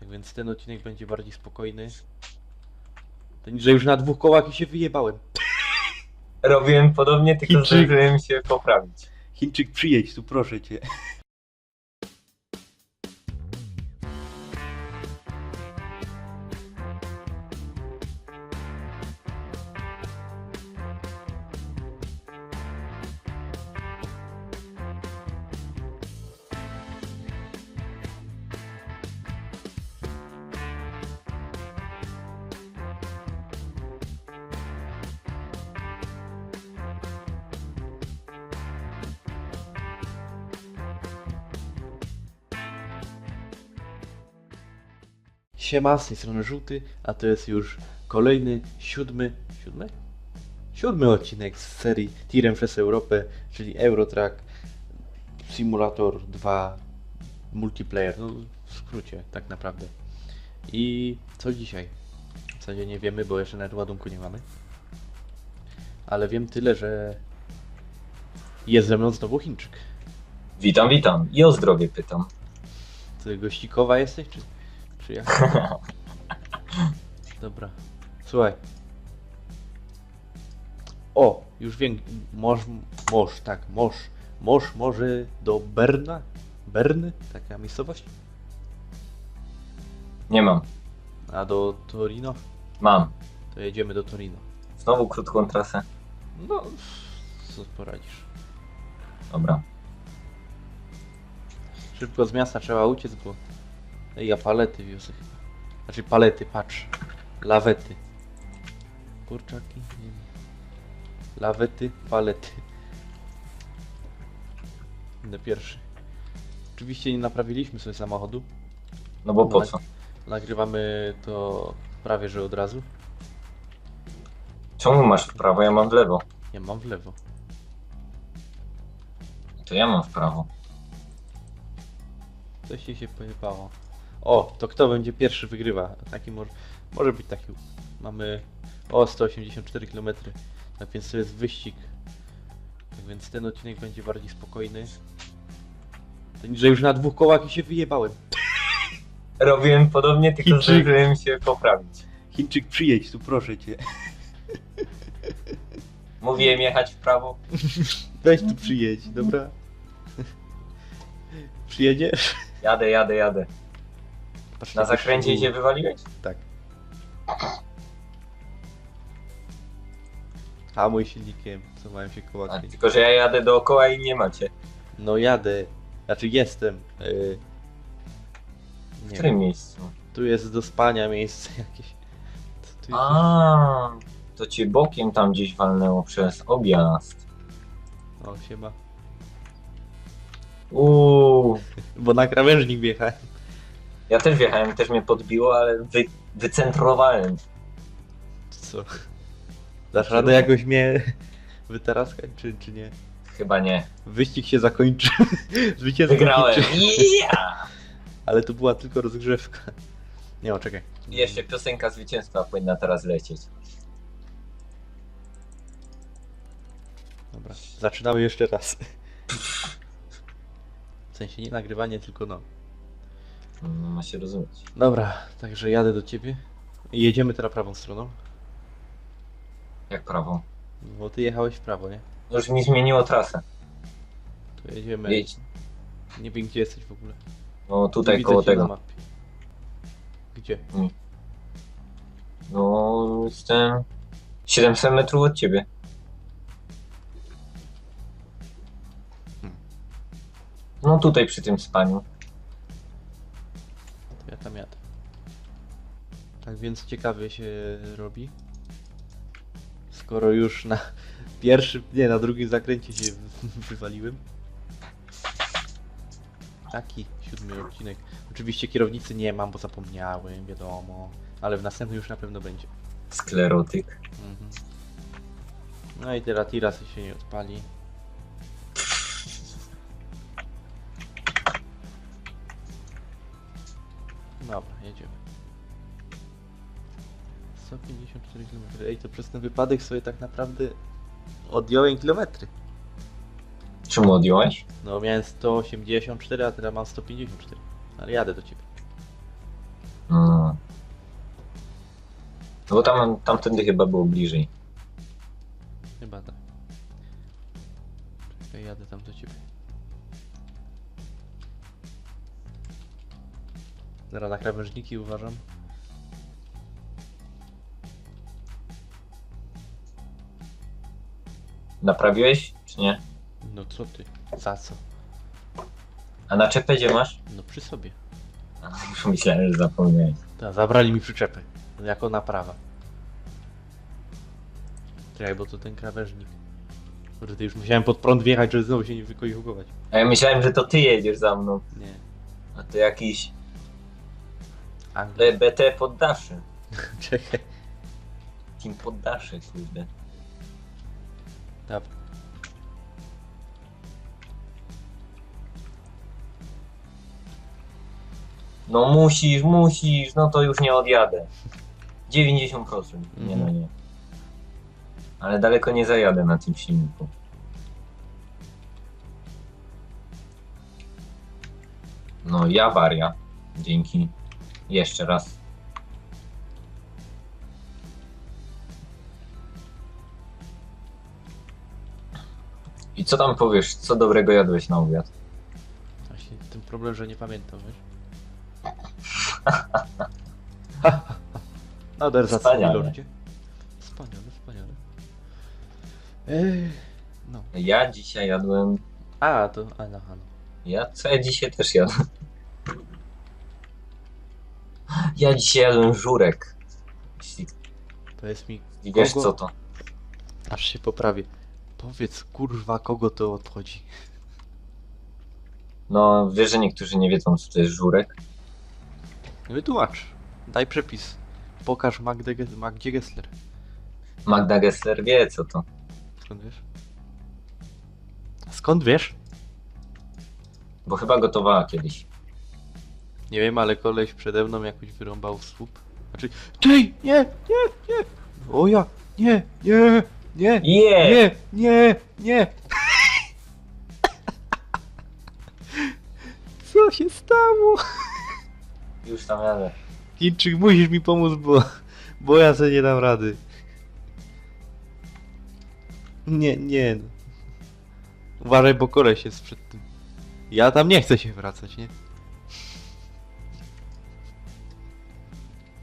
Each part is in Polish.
Tak więc ten odcinek będzie bardziej spokojny. To nie, że już na dwóch kołach i się wyjebałem. Robiłem podobnie, tylko Chińczyk. zdążyłem się poprawić. Chińczyk przyjedź tu, proszę cię. Siema, z tej strony Żółty, a to jest już kolejny, siódmy, siódmy? Siódmy odcinek z serii Tirem przez Europę, czyli Eurotrack Simulator 2 Multiplayer, no w skrócie tak naprawdę. I co dzisiaj? W zasadzie nie wiemy, bo jeszcze nawet ładunku nie mamy. Ale wiem tyle, że jest ze mną znowu Chińczyk. Witam, witam. I o zdrowie pytam. Ty gościkowa jesteś, czy, czy jak? Dobra. Słuchaj. O, już wiem. Moż, moż, tak, moż. Moż może do Berna? Berny? Taka miejscowość? Nie mam. A do Torino? Mam. To jedziemy do Torino. Znowu krótką trasę. No, co poradzisz? Dobra. Szybko z miasta trzeba uciec, bo... Ej, ja palety wiozę chyba. Znaczy palety, patrz. Lawety. Kurczaki? Nie wiem. Lawety, palety. Będę pierwszy. Oczywiście nie naprawiliśmy sobie samochodu. No bo po co? Nagrywamy to prawie że od razu. Czemu masz w prawo, ja mam w lewo? Ja mam w lewo. To ja mam w prawo. Coś ci się pojebało. O, to kto będzie pierwszy wygrywa. Taki może, może być taki. Mamy o 184 km. Tak więc to jest wyścig. Tak więc ten odcinek będzie bardziej spokojny. To nie, że już na dwóch kołach i się wyjebałem. Robiłem podobnie, tylko Chińczyk. zdążyłem się poprawić. Chińczyk przyjedź tu, proszę cię. Mówiłem jechać w prawo. Weź tu przyjedź, dobra? Przyjedziesz? Jadę, jadę, jadę. Na zakręcie się wywaliłeś? Tak. Hamuj silnikiem, co mają się koła A, kręcić. tylko, że ja jadę dookoła i nie macie. No jadę. Znaczy jestem. Yy... W Nie którym wiem. miejscu? Tu jest do spania miejsce jakieś. Co tu jest? A, to cię bokiem tam gdzieś walnęło przez objazd. O, siema. Uuu. Bo na krawężnik wjechałem. Ja też wjechałem, też mnie podbiło, ale wy, wycentrowałem. Co? Dasz radę jakoś mnie wytaraskać, czy, czy nie? Chyba nie. Wyścig się zakończył. Zwycięstwo Wygrałem. Yeah! Ale to była tylko rozgrzewka. Nie, o, czekaj. Jeszcze piosenka zwycięstwa powinna teraz lecieć. Dobra, zaczynamy jeszcze raz. W sensie nie nagrywanie, tylko no. No, ma się rozumieć. Dobra, także jadę do ciebie. I jedziemy teraz prawą stroną. Jak prawo. Bo ty jechałeś w prawo, nie? Już mi zmieniło trasę. To jedziemy. Jedź. Nie wiem gdzie jesteś w ogóle. No Nie tutaj widzę koło cię na tego. mapie. Gdzie? No jestem 700 metrów od ciebie. Hmm. No tutaj przy tym spaniu. Tak więc ciekawie się robi. Skoro już na pierwszym, nie, na drugim zakręcie się wywaliłem. Taki siódmy odcinek. Oczywiście kierownicy nie mam, bo zapomniałem, wiadomo. Ale w następnym już na pewno będzie. Sklerotyk. Mhm. No i teraz tiras się nie odpali. Dobra, jedziemy. 154 km. Ej, to przez ten wypadek sobie tak naprawdę odjąłem kilometry. Czemu odjąłeś? No miałem 184, a teraz mam 154. Ale jadę do ciebie. No bo tam, tamtędy chyba było bliżej. Chyba tak. Czekaj, jadę tam do ciebie. Zaraz na krawężniki uważam. Naprawiłeś, czy nie? No co ty? Za co? A na czepę gdzie masz? No przy sobie. A, już myślałem, że zapomniałeś. Ta, zabrali mi przyczepę. Jako naprawa. Czekaj, bo to ten krawężnik. Kurde, już musiałem pod prąd wjechać, żeby znowu się nie wykojugować. A ja myślałem, że to ty jedziesz za mną. Nie. A to jakiś. BT poddaszy. Czekaj. Team poddaszy, kurde. Dobra. No musisz, musisz, no to już nie odjadę. 90%. Nie no Mhm. nie. Ale daleko nie zajadę na tym silniku. No ja waria. Dzięki. Jeszcze raz. Co tam powiesz? Co dobrego jadłeś na obiad? Właśnie ten problem, że nie pamiętam, wiesz? Nader za Wspaniale. lordzie. Wspaniale, wspaniale. Ej, no. Ja dzisiaj jadłem. A, to, a no, no. Ja co ja dzisiaj też jadłem? Ja dzisiaj jadłem żurek. Jeśli To jest mi... wiesz co to? Aż się poprawię. Powiedz, kurwa, kogo to obchodzi? No wiesz, że niektórzy nie wiedzą co to jest żurek? Wytłumacz. Daj przepis. Pokaż Magdę, Ge- Magdzie Gessler. Magda Gessler wie co to. Skąd wiesz? Skąd wiesz? Bo chyba gotowała kiedyś. Nie wiem, ale koleś przede mną jakoś wyrąbał słup. Znaczy, czej, nie, nie, nie. O ja, nie, nie, nie, Je! nie, nie, nie. Co się stało? Już tam jadę. Chińczyk, musisz mi pomóc, bo, bo ja sobie nie dam rady. Nie, nie. no. Uważaj, bo koleś jest przed tym. Ja tam nie chcę się wracać, nie?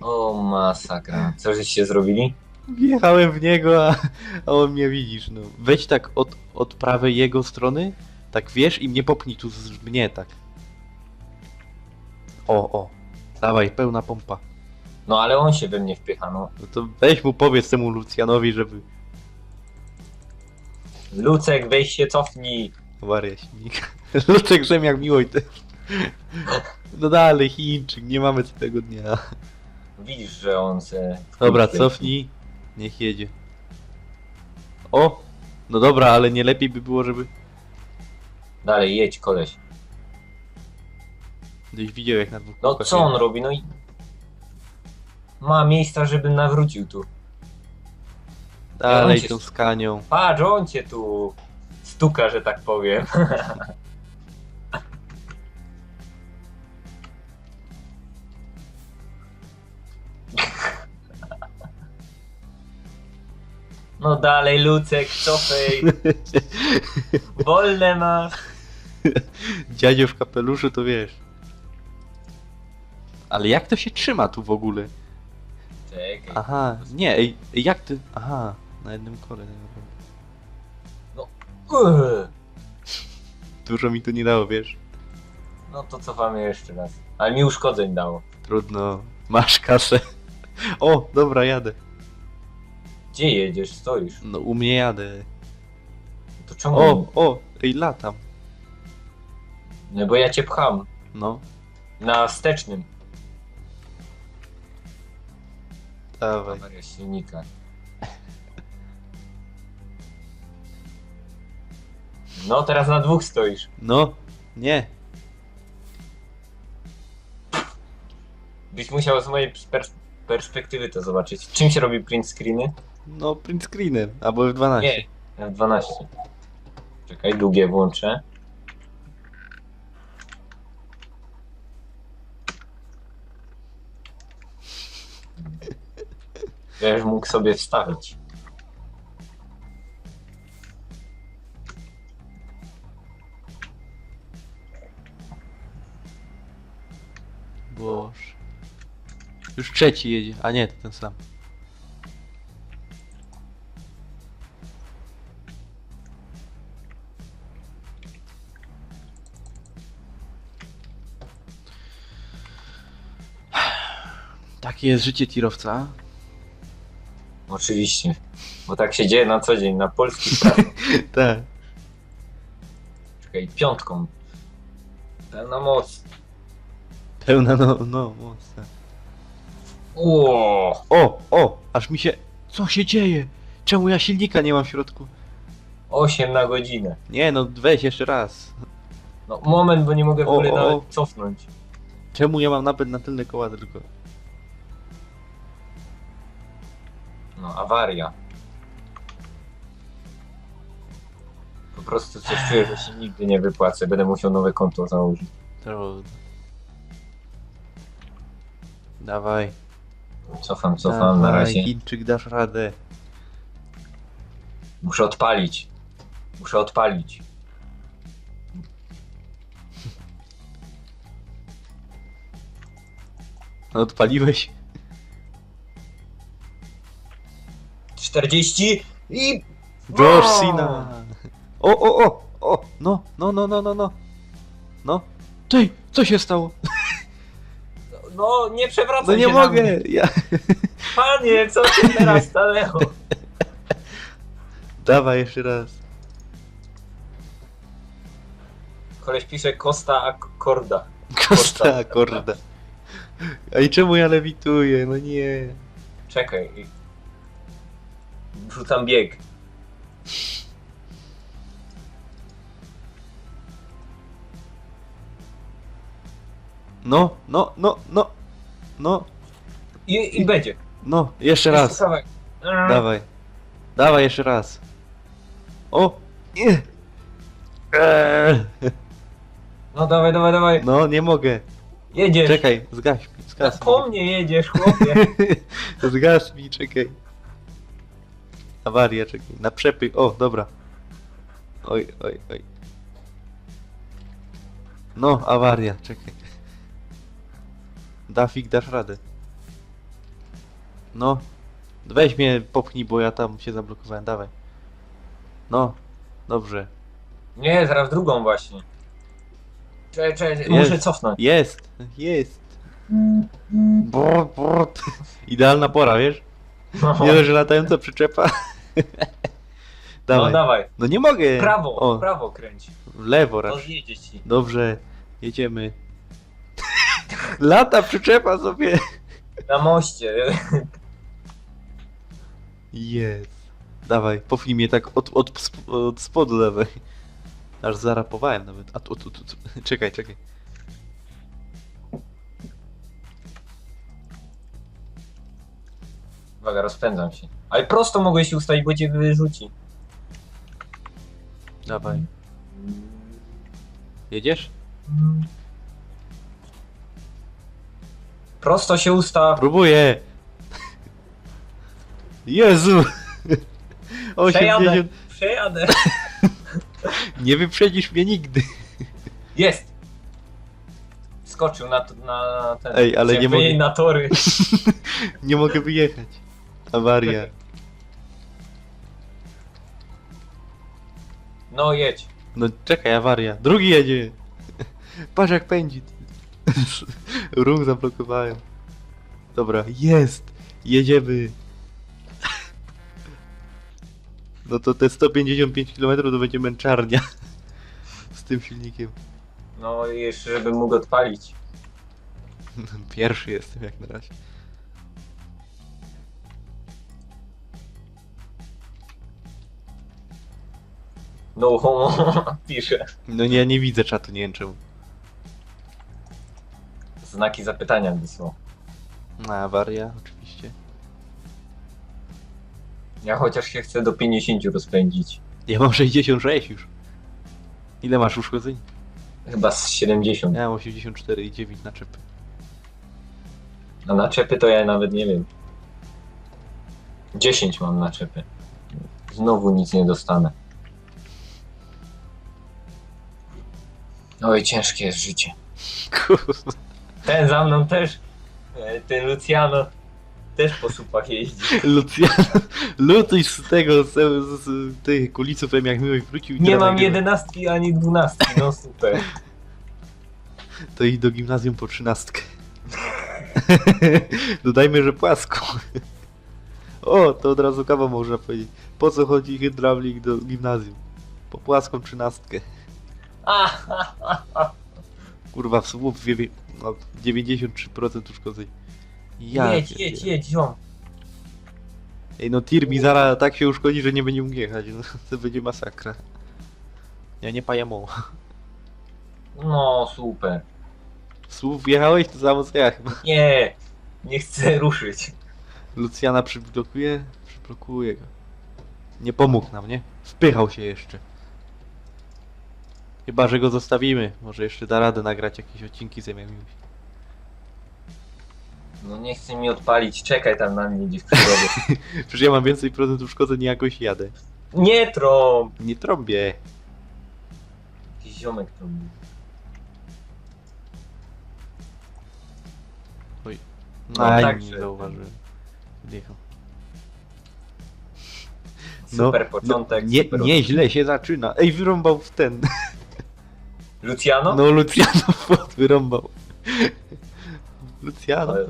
O masakra. Co żeście zrobili? Wjechałem w niego, a, a on mnie widzisz, no. Weź tak od, od prawej jego strony, tak wiesz i mnie popnij tu z mnie, tak. O, o. Dawaj, pełna pompa. No ale on się we mnie wpycha, no. No to weź mu powiedz temu Lucjanowi, żeby... Lucek, weź się cofnij. Waria śmig. Luczek Rzemiak miłość też. No dalej, Chińczyk, nie mamy tego dnia. Widzisz, że on se... Dobra, cofnij. Niech jedzie. O! No dobra, ale nie lepiej by było, żeby... Dalej, jedź koleś. Gdyś widział jak na dwóch No kółkach co on robi? No i... Ma miejsca, żeby nawrócił tu. Dalej on tą skanią. Patrz, on cię tu stuka, że tak powiem. No dalej, Lucek, cofej. Wolne masz. Dziadzio w kapeluszu to wiesz. Ale jak to się trzyma tu w ogóle? Czekaj. Aha, nie, ej, jak ty... Aha, na jednym kole. tak naprawdę. Uch. Dużo mi to nie dało, wiesz? No to cofamy jeszcze raz. Ale mi uszkodzeń dało. Trudno. Masz kasę. O, dobra, jadę. Gdzie jedziesz? Stoisz. No u mnie jadę. To czemu? O, o, ej, latam. No bo ja cię pcham. No, Na wstecznym. dawaj. Awaria silnika. No teraz na dwóch stoisz. No, nie. Byś musiał z mojej pers perspektywy to zobaczyć. Czym się robi print screeny? No, print screenem, albo F12. Nie, F12. Czekaj, długie włączę. Żebyś mógł sobie wstawić. Boże. Już trzeci jedzie, a nie, to ten sam. Takie jest życie tirowca. Oczywiście. Bo tak się dzieje na co dzień, na polskich trasach. Tak. Czekaj, piątką. Pełna moc. Pełna no, no, mocna. Ło! O, o, aż mi się... Co się dzieje? Czemu ja silnika nie mam w środku? 8 na godzinę. Nie no, weź jeszcze raz. No moment, bo nie mogę w O, ogóle o, nawet o. cofnąć. Czemu ja mam napęd na tylne koła tylko? No, awaria. Po prostu coś czuję, że się nigdy nie wypłacę. Będę musiał nowe konto założyć. Trudno. Dawaj. Cofam, cofam dawaj, na razie. Chińczyk, dasz radę. Muszę odpalić. Muszę odpalić. No, odpaliłeś? 40 i... George O! Cena! O, o, o, o! No, no, no, no, no, no. No. Ty, co się stało? No, nie przewracaj No nie się na mogę! mnie. Ja... Panie, co się teraz stanęło? Dawaj jeszcze raz. Koleś pisze Costa Accorda. Kosta, korda. A i czemu ja lewituję? No nie. Czekaj. i- Wrzucam bieg. No, no, no, no. No, I, i będzie. no, jeszcze raz. Dawaj. Dawaj. Dawaj jeszcze raz. O! Nie! Eee. No dawaj, dawaj, dawaj. No, nie mogę. Jedziesz. Czekaj, zgaś mi, zgas Po mi. mnie jedziesz, chłopie. Zgaś mi, czekaj. Awaria, czekaj. Na przepych. O, dobra. Oj, oj, oj. No, awaria, czekaj. Dafik, dasz radę. No. Weź mnie, popchnij, bo ja tam się zablokowałem, dawaj. No, dobrze. Nie, zaraz drugą właśnie. Czekaj, czekaj, Jest. muszę cofnąć. Jest, jest. Brr, brr. Idealna pora, wiesz? No, Nie że latająca przyczepa. no Dawaj. dawaj. No nie mogę. Prawo, O, prawo kręć. w lewo To zjedzie ci. Dobrze, jedziemy. Lata przyczepa sobie. Na moście. Jest. Dawaj, popchnij mnie tak od, od, sp- od spodu lewej. Aż zarapowałem nawet. A tu, tu, tu, tu. Czekaj, czekaj. Uwaga, rozpędzam się. Ale prosto mogłeś się ustawić, bo cię wyrzuci. Dawaj. Jedziesz? Prosto się ustaw. Próbuję. Jezu. Przejadę. 80. Przejadę. Nie wyprzedzisz mnie nigdy. Jest. Skoczył na, na ten. Ej, ale nie mogę- na tory. Nie mogę wyjechać. Awaria. No jedź. No czekaj, awaria. Drugi jedzie. Patrz jak pędzi. Ruch zablokowałem. Dobra, jest. Jedziemy. No to te 155 km to będzie męczarnia. Z tym silnikiem. No i jeszcze, żebym mógł odpalić. Pierwszy jestem jak na razie. No homo. Pisze. No nie, ja nie widzę czatu, nie wiem czemu. Znaki zapytania wysłał. No, awaria, oczywiście. Ja chociaż się chcę do 50 rozpędzić. Ja mam 66 już. Ile masz uszkodzeń? Chyba z 70. Ja mam 84,9 naczepy. A naczepy to ja nawet nie wiem. 10 mam naczepy. Znowu nic nie dostanę. Oj, ciężkie jest życie. Kurwa. Ten za mną też, e, ten Luciano też po supach jeździ. Luciano, lutuj z tego, z, z, z tych kulisów, jak miłych wrócił. i Nie teraz mam nagrywa. jedenastki ani dwunastki, no super. To idź do gimnazjum po trzynastkę. Dodajmy, że płasko. O, to od razu kawa można powiedzieć. Po co chodzi hydraulik do gimnazjum? Po płaską trzynastkę. Kurwa, w no, 93% uszkodzeń. Ja jedź, jedź, jedź, ziom. Ej, no tir mi zaraz tak się uszkodzi, że nie będzie mógł jechać. No, to będzie masakra. Ja nie pajamo. No, super. Słup wjechałeś to samo co ja chyba. Nie, nie chcę ruszyć. Lucjana przyblokuje? Przyblokuje go. Nie pomógł nam, nie? Wpychał się jeszcze. Chyba, że go zostawimy. Może jeszcze da radę nagrać jakieś odcinki z Emiamiuś. No nie chce mi odpalić, czekaj tam na mnie gdzieś w przyrodzie. Przecież ja mam więcej procent uszkodzeń i jakoś jadę. Nie trąb! Nie trąbię. Jakiś ziomek trąbi. No, No, no tak, nie że- zauważyłem. Wjechał. Super no, początek, nie, super nieźle się zaczyna. Ej, wyrąbał w ten. Luciano? No, Luciano wyrąbał. Luciano. Ale-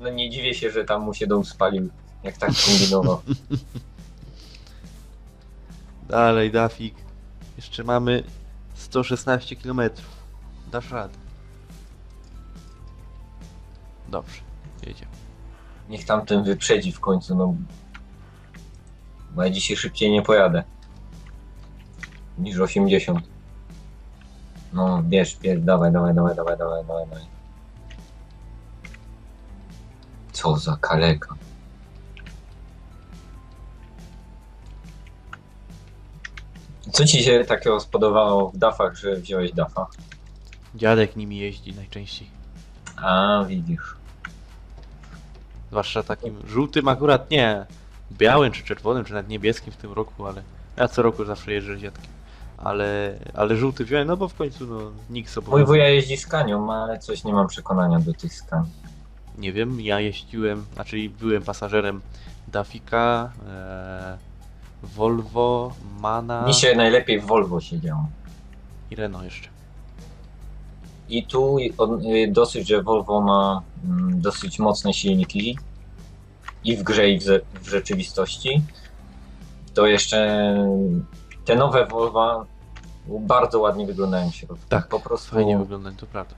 No nie dziwię się, że tam mu się dom spalił, jak tak kombinował. Dalej, Dafik. Jeszcze mamy 116 km. Dasz radę. Dobrze, jedziemy. Niech tamten wyprzedzi w końcu, no. Bo ja dzisiaj szybciej nie pojadę. Niż 80. No, bierz, bierz, dawaj, dawaj, dawaj, dawaj, dawaj, dawaj, dawaj. Co za kaleka. Co ci się takiego spodobało w dafach, że wziąłeś dafa? Dziadek nimi jeździ najczęściej. A, widzisz. Zwłaszcza takim żółtym akurat nie. Białym czy czerwonym, czy nawet niebieskim w tym roku, ale ja co roku zawsze jeżdżę z dziadkiem. Ale, ale żółty wziąłem, no bo w końcu no, nikt sobie Mój wuja jeździ z Kanią, ale coś nie mam przekonania do tych skań. Nie wiem, ja jeździłem, znaczy byłem pasażerem Dafika, e, Volvo, Mana Mi się najlepiej w Volvo siedziało. i Renault jeszcze. I tu y, dosyć, że Volvo ma mm, dosyć mocne silniki i w grze, i w, w rzeczywistości. To jeszcze te nowe Volvo bardzo ładnie wyglądają w środku. Tak, po prostu Fajnie wygląda, to prawda.